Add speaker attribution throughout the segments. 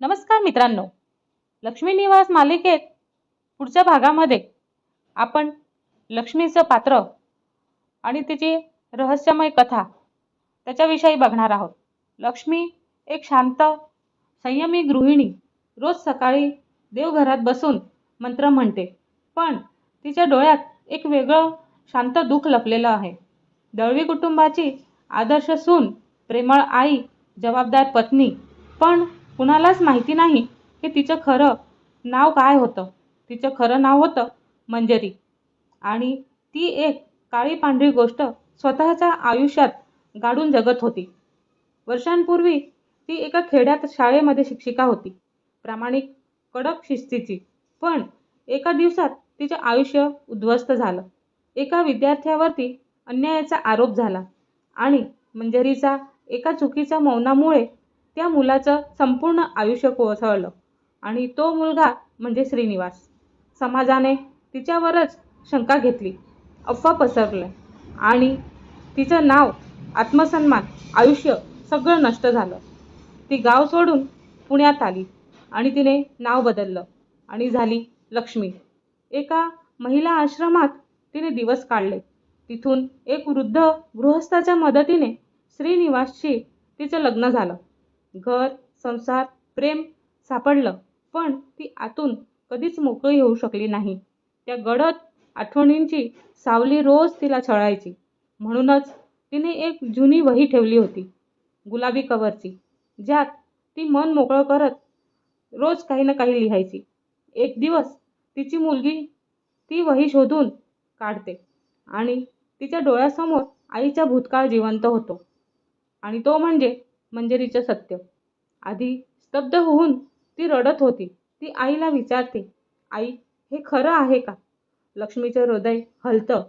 Speaker 1: नमस्कार मित्रांनो. लक्ष्मी निवास मालिकेत पुढच्या भागामध्ये आपण लक्ष्मीचं पात्र आणि तिची रहस्यमय कथा त्याच्याविषयी बघणार आहोत. लक्ष्मी एक शांत संयमी गृहिणी रोज सकाळी देवघरात बसून मंत्र म्हणते. पण तिच्या डोळ्यात एक वेगळं शांत दुःख लपलेलं आहे. दळवी कुटुंबाची आदर्श सून प्रेमळ आई जबाबदार पत्नी पण कुणालाच माहिती नाही. की तिचं खरं नाव काय होतं? तिचं खरं नाव होतं मंजरी. आणि ती एक काळी पांढरी गोष्ट स्वतःच्या आयुष्यात गाडून जगत होती. वर्षांपूर्वी ती एका खेड्यात शाळेमध्ये शिक्षिका होती. प्रामाणिक कडक शिस्तीची. पण एका दिवसात तिचं आयुष्य उद्ध्वस्त झालं. एका विद्यार्थ्यावरती अन्यायाचा आरोप झाला. आणि मंजरीचा एका चुकीच्या मौनामुळे त्या मुलाचं संपूर्ण आयुष्य कोसळलं. आणि तो मुलगा म्हणजे श्रीनिवास. समाजाने तिच्यावरच शंका घेतली. अफवा पसरल्या. आणि तिचं नाव आत्मसन्मान आयुष्य सगळं नष्ट झालं. ती गाव सोडून पुण्यात आली आणि तिने नाव बदललं आणि झाली लक्ष्मी. एका महिला आश्रमात तिने दिवस काढले. तिथून एक वृद्ध गृहस्थाच्या मदतीने श्रीनिवासशी तिचं लग्न झालं. घर संसार प्रेम सापडलं पण ती आतून कधीच मोकळी होऊ शकली नाही. त्या गडद आठवणींची सावली रोज तिला छळायची. म्हणूनच तिने एक जुनी वही ठेवली होती गुलाबी कवरची ज्यात ती मन मोकळं करत रोज काही ना काही लिहायची. एक दिवस तिची मुलगी ती वही शोधून काढते आणि तिच्या डोळ्यासमोर आईचा भूतकाळ जिवंत होतो. आणि तो म्हणजे मंजरीचं सत्य. आधी स्तब्ध होऊन ती रडत होती. ती आईला विचारते आई हे खरं आहे का? लक्ष्मीचं हृदय हलतं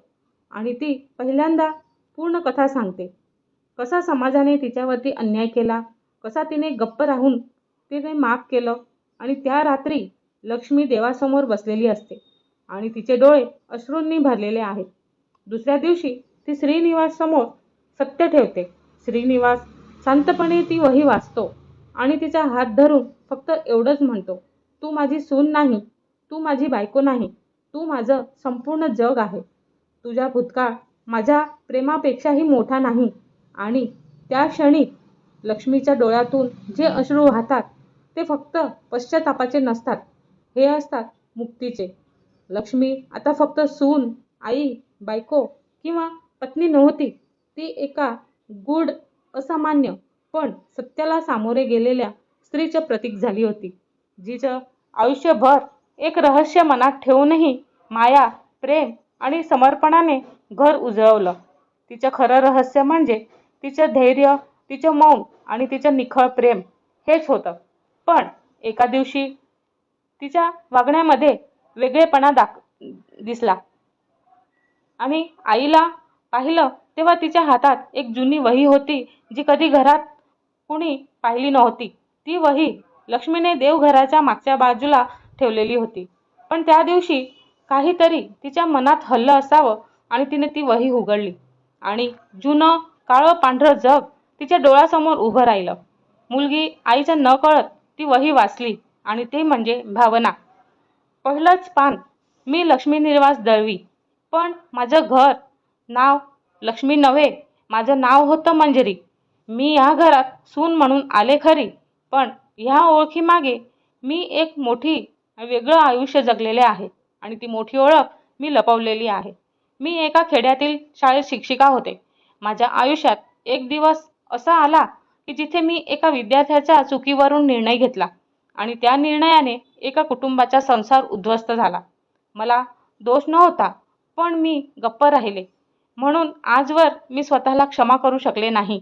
Speaker 1: आणि ती पहिल्यांदा पूर्ण कथा सांगते. कसा समाजाने तिच्यावरती अन्याय केला? कसा तिने गप्प राहून तिने माफ केलं? आणि त्या रात्री लक्ष्मी देवासमोर बसलेली असते आणि तिचे डोळे अश्रूंनी भरलेले आहेत. दुसऱ्या दिवशी ती श्रीनिवाससमोर सत्य ठेवते. श्रीनिवास शांतपणे ती वही वाचतो आणि तिचा हात धरून फक्त एवढंच म्हणतो तू माझी सून नाही तू माझी बायको नाही तू माझं संपूर्ण जग आहे. तुझा भूतकाळ माझ्या प्रेमापेक्षाही मोठा नाही आणि त्या क्षणी लक्ष्मीच्या डोळ्यातून जे अश्रू वाहतात ते फक्त पश्चातापाचे नसतात. हे असतात मुक्तीचे. लक्ष्मी आता फक्त सून आई बायको किंवा पत्नी नव्हती ती एका गुड असामान्य पण सत्याला सामोरे गेलेल्या स्त्रीचं प्रतीक झाली होती जिचं आयुष्यभर एक रहस्य मनात ठेवूनही माया प्रेम आणि समर्पणाने घर उजळवलं. तिचं खरं रहस्य म्हणजे तिचं धैर्य तिचं मौन आणि तिचं निखळ प्रेम हेच होतं. पण एका दिवशी तिच्या वागण्यामध्ये वेगळेपणा दाख दिसला. आणि आईला पाहिलं तेव्हा तिच्या हातात एक जुनी वही होती जी कधी घरात कुणी पाहिली नव्हती. ती वही लक्ष्मीने देवघराच्या मागच्या बाजूला ठेवलेली होती. पण त्या दिवशी काहीतरी तिच्या मनात हल्लं असावं आणि तिने ती वही उघडली. आणि जुनं काळं पांढरं जग तिच्या डोळ्यासमोर उभं राहिलं. मुलगी आईच्या न कळत ती वही वाचली आणि ते म्हणजे भावना. पहिलंच पान मी लक्ष्मी निर्वास दळवी पण माझं घर नाव लक्ष्मी नव्हे माझं नाव होतं मंजरी. मी या घरात सून म्हणून आले खरी पण ह्या ओळखीमागे मी एक मोठी वेगळं आयुष्य जगलेले आहे आणि ती मोठी ओळख मी लपवलेली आहे. मी एका खेड्यातील शाळेत शिक्षिका होते. माझ्या आयुष्यात एक दिवस असा आला की जिथे मी एका विद्यार्थ्याच्या चुकीवरून निर्णय घेतला आणि त्या निर्णयाने एका कुटुंबाचा संसार उद्ध्वस्त झाला. मला दोष नव्हता पण मी गप्प राहिले. म्हणून आजवर मी स्वतःला क्षमा करू शकले नाही.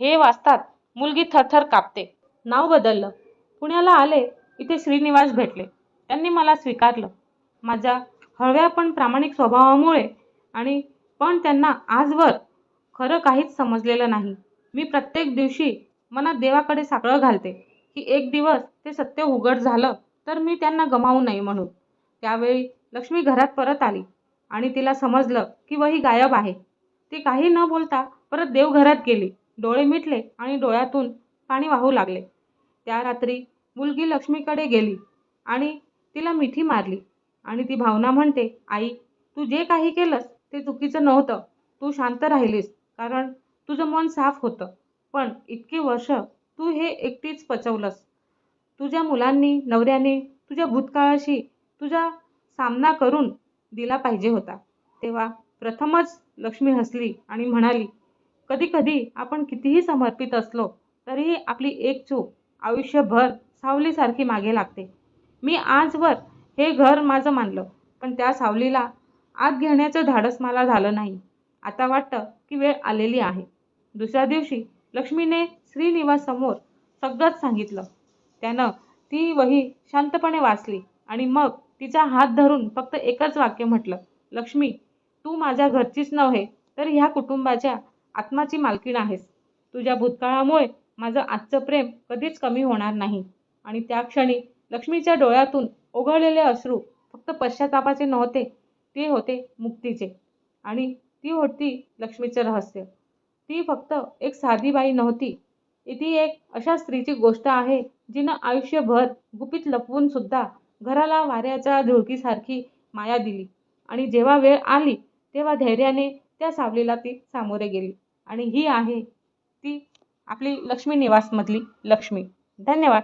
Speaker 1: हे वाचतात मुलगी थरथर कापते. नाव बदललं. पुण्याला आले इथे श्रीनिवास भेटले. त्यांनी मला स्वीकारलं. माझ्या हळव्या पण प्रामाणिक स्वभावामुळे आणि पण त्यांना आजवर खरं काहीच समजलेलं नाही. मी प्रत्येक दिवशी मनात देवाकडे साकडं घालते की एक दिवस ते सत्य उघड झालं तर मी त्यांना गमावू नये म्हणून. त्यावेळी लक्ष्मी घरात परत आली. आणि तिला समजलं की वही गायब आहे. ती काही न बोलता परत देवघरात गेली. डोळे मिटले आणि डोळ्यातून पाणी वाहू लागले. त्या रात्री मुलगी लक्ष्मीकडे गेली आणि तिला मिठी मारली. आणि ती भावना म्हणते आई तू जे काही केलंस ते चुकीचं नव्हतं. तू शांत राहिलीस कारण तुझं मन साफ होतं. पण इतकी वर्ष तू हे एकटीच पचवलंस. तुझ्या मुलांनी नवऱ्याने तुझ्या भूतकाळाशी तुझा सामना करून दिला पाहिजे होता. तेव्हा प्रथमच लक्ष्मी हसली आणि म्हणाली कधी कधी आपण कितीही समर्पित असलो तरीही आपली एक चूक आयुष्यभर सावलीसारखी मागे लागते. मी आजवर हे घर माझं मानलं पण त्या सावलीला आत घेण्याचं धाडस मला झालं नाही. आता वाटतं की वेळ आलेली आहे. दुसऱ्या दिवशी लक्ष्मीने श्रीनिवाससमोर सगळंच सांगितलं. त्यानं ती वही शांतपणे वाचली आणि मग तिचा हात धरून फक्त एकच वाक्य म्हटलं लक्ष्मी तू माझ्या घरचीच नव्हे तर ह्या कुटुंबाच्या आत्माची मालकीण आहेस. तुझ्या भूतकाळामुळे माझं आजचं प्रेम कधीच कमी होणार नाही. आणि त्या क्षणी लक्ष्मीच्या डोळ्यातून ओघळलेले अश्रू फक्त पश्चातापाचे नव्हते ते होते मुक्तीचे. आणि ती होती लक्ष्मीचं रहस्य. ती फक्त एक साधी बाई नव्हती. ती एक अशा स्त्रीची गोष्ट आहे जिनं आयुष्यभर गुपित लपवून सुद्धा घराला वाऱ्याच्या झुळकीसारखी माया दिली. आणि जेव्हा वेळ आली तेव्हा धैर्याने त्या सावलीला ती सामोरे गेली. आणि ही आहे ती आपली लक्ष्मी निवासमधली लक्ष्मी. धन्यवाद.